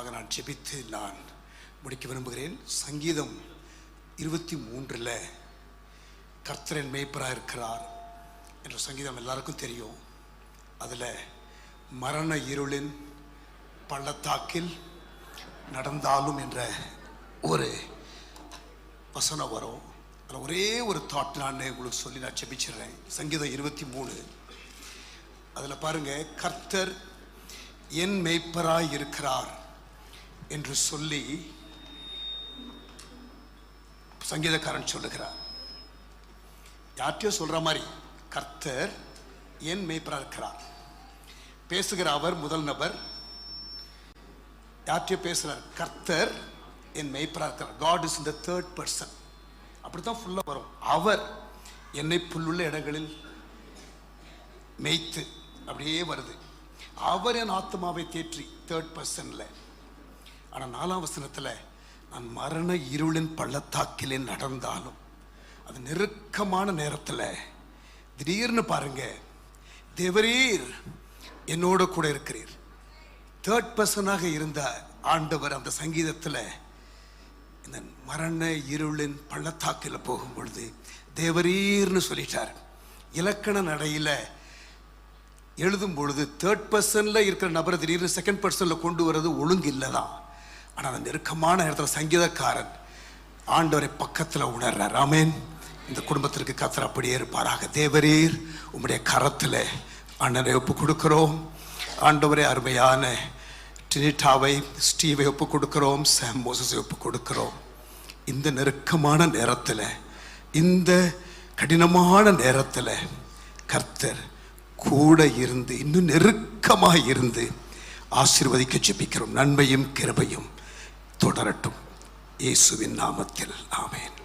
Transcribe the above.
உங்களுக்காக நான் ஜெபித்து நான் முடிக்க விரும்புகிறேன். சங்கீதம் இருபத்தி மூன்றில் கர்த்தரன் மேய்ப்பராக இருக்கிறார் என்ற சங்கீதம் எல்லாருக்கும் தெரியும். அதில் மரண இருளின் பள்ளத்தாக்கில் நடந்தாலும் என்ற ஒரு வசனம் வரும். அதில் ஒரே ஒரு தாட் நான் உங்களுக்கு சொல்லி நான் ஜெபிச்சிடுறேன். சங்கீதம் இருபத்தி மூணு. அதில் பாருங்க கர்த்தர் என் மெய்ப்பராய் இருக்கிறார் என்று சொல்லி சங்கீதக்காரன் சொல்லுகிறார். யார்கிட்டயோ சொல்ற மாதிரி கர்த்தர் என் மேய்ப்பராக இருக்கிறார்? பேசுகிற அவர் முதல் நபர். யார்கிட்டயோ பேசுகிறார் கர்த்தர் என் மேய்ப்பராக இருக்கிறார். காட் இஸ் இந்த தேர்ட் பர்சன் அப்படி தான் ஃபுல்லாக வரும். அவர் என்னை புல்லுள்ள இடங்களில் மேய்த்து அப்படியே வருது. அவர் என் ஆத்மாவை தேற்றி தேர்ட் பர்சனில் ஆனால் நாலாம் வசனத்தில் நான் மரண இருளின் பள்ளத்தாக்கிலே நடந்தாலும் அது நெருக்கமான நேரத்தில் திடீர்னு பாருங்க தேவரீர் என்னோட கூட இருக்கிறீர். தேர்ட் பர்சனாக இருந்த ஆண்டவர் அந்த சங்கீதத்தில் இந்த மரண இருளின் பள்ளத்தாக்கில் போகும் பொழுது தேவரீர்னு சொல்லிட்டார். இலக்கண நடையில் எழுதும் பொழுது தேர்ட் பர்சனில் இருக்கிற நபரை திடீர்னு செகண்ட் பர்சனில் கொண்டு வர்றது ஒழுங்கு இல்லை தான் ஆனால் அந்த நெருக்கமான நேரத்தில் சங்கீதக்காரன் ஆண்டவரை பக்கத்தில் உணர்றார். ராமேன் இந்த குடும்பத்திற்கு கத்தர் அப்படியே இருப்பாராக. தேவரீர் உம்முடைய கரத்தில் அண்ணனை ஒப்பு கொடுக்குறோம். ஆண்டவரே அருமையான டினிட்டாவை ஸ்டீவை ஒப்பு கொடுக்குறோம். சாம் மோசஸை ஒப்பு கொடுக்குறோம். இந்த நெருக்கமான நேரத்தில் இந்த கடினமான நேரத்தில் கர்த்தர் கூட இருந்து இன்னும் நெருக்கமாக இருந்து ஆசீர்வதிக்க ஜெபிக்கிறோம். நன்மையும் கிருபையும். தொடரட்டும். இயேசுவின் நாமத்தில். ஆமேன்.